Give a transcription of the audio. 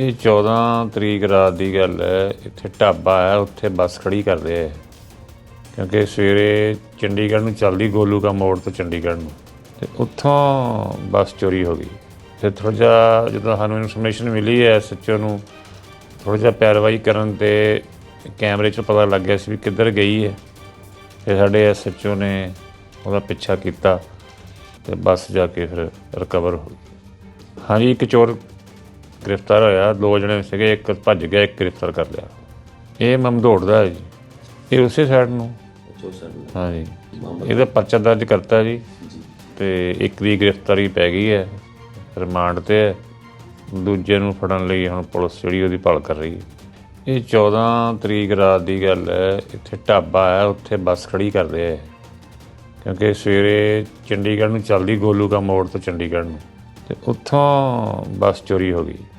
ਇਹ 14 ਤਰੀਕ ਰਾਤ ਦੀ ਗੱਲ ਹੈ, ਇੱਥੇ ਢਾਬਾ ਹੈ, ਉੱਥੇ ਬੱਸ ਖੜੀ ਕਰਦੇ ਆ ਕਿਉਂਕਿ ਸਵੇਰੇ ਚੰਡੀਗੜ੍ਹ ਨੂੰ ਚੱਲਦੀ ਗੋਲੂ ਕਾ ਮੋੜ ਤੋਂ ਚੰਡੀਗੜ੍ਹ ਨੂੰ। ਤੇ ਉੱਥੋਂ ਬੱਸ ਚੋਰੀ ਹੋ ਗਈ। ਫਿਰ ਥੋੜ੍ਹਾ ਜਿਹਾ ਜਦੋਂ ਸਾਨੂੰ ਇਨਫੋਰਮੇਸ਼ਨ ਮਿਲੀ ਹੈ ਐਸਐਚਓ ਨੂੰ, ਥੋੜ੍ਹਾ ਜਿਹਾ ਪੈਰਵਾਈ ਕਰਨ ਤੇ ਕੈਮਰੇ 'ਚ ਪਤਾ ਲੱਗ ਗਿਆ ਸੀ ਵੀ ਕਿੱਧਰ ਗਈ ਹੈ। ਫਿਰ ਸਾਡੇ ਐਸਐਚਓ ਨੇ ਉਹਦਾ ਪਿੱਛਾ ਕੀਤਾ ਤੇ ਬੱਸ ਜਾ ਕੇ ਫਿਰ ਰਿਕਵਰ ਹੋ ਗਈ। ਹਾਂਜੀ, ਇੱਕ ਚੋਰ ਗ੍ਰਿਫਤਾਰ ਹੋਇਆ ਦੋ ਜਣੇ ਸੀਗੇ ਇੱਕ ਭੱਜ ਗਿਆ ਇੱਕ ਗ੍ਰਿਫਤਾਰ ਕਰ ਲਿਆ। ਇਹ ਮਮਦੋੜ ਦਾ ਹੈ ਜੀ। ਇਹ ਉਸੇ ਸਾਈਡ ਨੂੰ। ਹਾਂਜੀ ਇਹਦਾ ਪਰਚਾ ਦਰਜ ਕਰਤਾ ਜੀ। ਤੇ ਇੱਕ ਦੀ ਗ੍ਰਿਫਤਾਰੀ ਪੈ ਗਈ ਹੈ ਰਿਮਾਂਡ ਤੇ ਹੈ। ਦੂਜੇ ਨੂੰ ਫੜਨ ਲਈ ਹੁਣ ਪੁਲਿਸ ਜਿਹੜੀ ਉਹਦੀ ਭਾਲ ਕਰ ਰਹੀ ਹੈ। ਇਹ 14 ਤਰੀਕ ਰਾਤ ਦੀ ਗੱਲ ਹੈ। ਇੱਥੇ ਢਾਬਾ ਹੈ ਉੱਥੇ ਬੱਸ ਖੜੀ ਕਰਦੇ ਆ ਕਿਉਂਕਿ ਸਵੇਰੇ ਚੰਡੀਗੜ੍ਹ ਨੂੰ ਚੱਲਦੀ ਗੋਲੂ ਕਾ ਮੋੜ ਤੋਂ ਚੰਡੀਗੜ੍ਹ ਨੂੰ। ਤੇ ਉੱਥੋਂ ਬੱਸ ਚੋਰੀ ਹੋ ਗਈ।